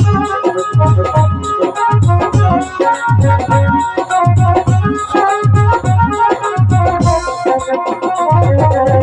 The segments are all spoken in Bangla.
Thank you.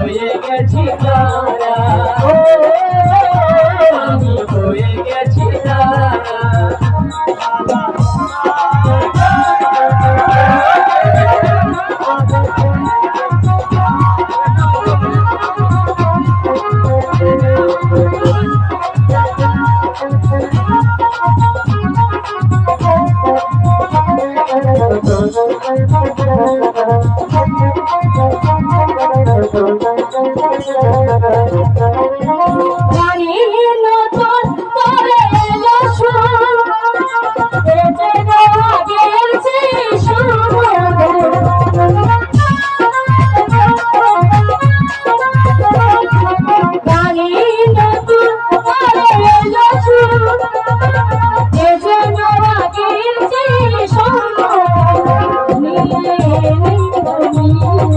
হয়ে গেছি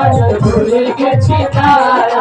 আজ ভুলে গেছি তারা।